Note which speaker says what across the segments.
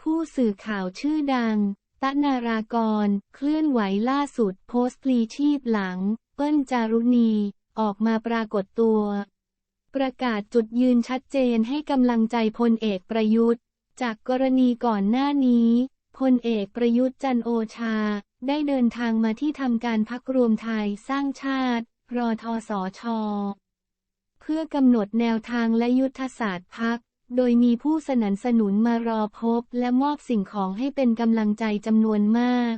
Speaker 1: ผู้สื่อข่าวชื่อดังตนารากร เคลื่อนไหวล่าสุดโพสต์พลีชีพหลัง เปิ้ลจารุณี ออกมาปรากฏตัว ประกาศจุดยืนชัดเจนให้กำลังใจพลเอกประยุทธ์ จากกรณีก่อนหน้านี้ พลเอกประยุทธ์จันโอชา ได้เดินทางมาที่ทำการพักรวมไทยสร้างชาติ รอทอสอชอเพื่อกำหนดแนวทางและยุทธศาสตร์พัก โดยมีผู้สนับสนุนมารอพบและมอบสิ่งของให้เป็นกำลังใจจำนวนมาก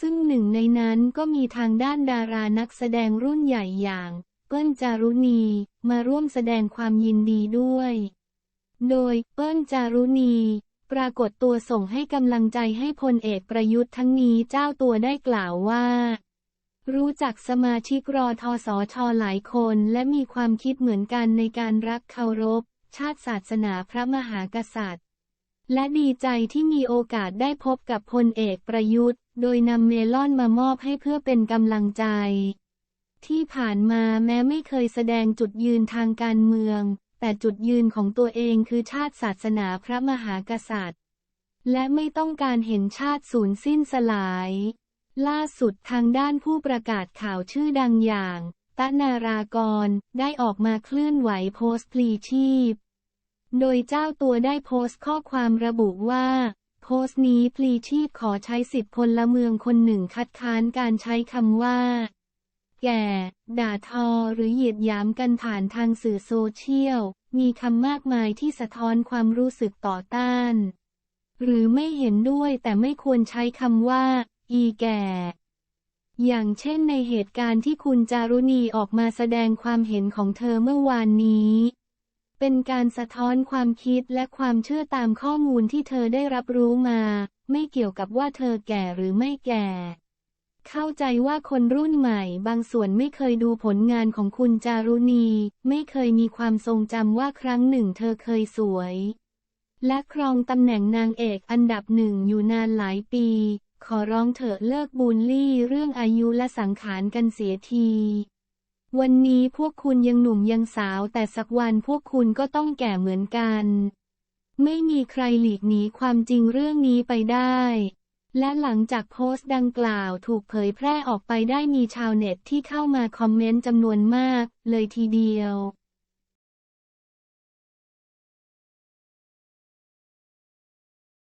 Speaker 1: ซึ่งหนึ่งในนั้นก็มีทางด้านดารานักแสดงรุ่นใหญ่อย่าง เปิ้ลจารุณี มาร่วมแสดงความยินดีด้วย โดยเปิ้ลจารุณีปรากฏตัวส่งให้กำลังใจให้พลเอกประยุทธ์ทั้งนี้เจ้าตัวได้กล่าวว่า รู้จักสมาชิกรอทอสอชอหลายคนและมีความคิดเหมือนกันในการรักเคารพ ชาติศาสนาพระมหากษัตริย์ และดีใจที่มีโอกาสได้พบกับพลเอกประยุทธ์ โดยนำเมลอนมามอบให้เพื่อเป็นกำลังใจ ที่ผ่านมาแม้ไม่เคยแสดงจุดยืนทางการเมือง แต่จุดยืนของตัวเองคือชาติศาสนาพระมหากษัตริย์ และไม่ต้องการเห็นชาติสูญสิ้นสลาย ล่าสุดทางด้านผู้ประกาศข่าวชื่อดังอย่างตนารากร ได้ออกมาเคลื่อนไหวโพสต์พลีชีพ โดยเจ้าตัวได้โพสต์ข้อความระบุว่าโพสต์นี้พลีชีพขอใช้สิทธิพลเมืองคนหนึ่งคัดค้านการใช้คำว่า แก่ ด่าทอหรือเหยียดหยามกันผ่านทางสื่อโซเชียล มีคำมากมายที่สะท้อนความรู้สึกต่อต้าน หรือไม่เห็นด้วยแต่ไม่ควรใช้คำว่า อีแก่ อย่างเช่นในเหตุการณ์ที่คุณจารุณีออกมาแสดงความเห็นของเธอเมื่อวานนี้ เป็นการสะท้อนความคิดและความเชื่อตามข้อมูลที่เธอได้รับรู้มา ไม่เกี่ยวกับว่าเธอแก่หรือไม่แก่ เข้าใจว่าคนรุ่นใหม่บางส่วนไม่เคยดูผลงานของคุณจารุณี ไม่เคยมีความทรงจำว่าครั้งหนึ่งเธอเคยสวย และครองตำแหน่งนางเอกอันดับหนึ่งอยู่นานหลายปี ขอร้องเถอะเลิกบูลลี่เรื่องอายุและสังขารกันเสียที วันนี้พวกคุณยังหนุ่มยังสาวแต่สักวันพวกคุณก็ต้องแก่เหมือนกัน ไม่มีใครหลีกหนีความจริงเรื่องนี้ไปได้ และหลังจากโพสต์ดังกล่าวถูกเผยแพร่ออกไปได้มีชาวเน็ตที่เข้ามาคอมเมนต์จำนวนมากเลยทีเดียว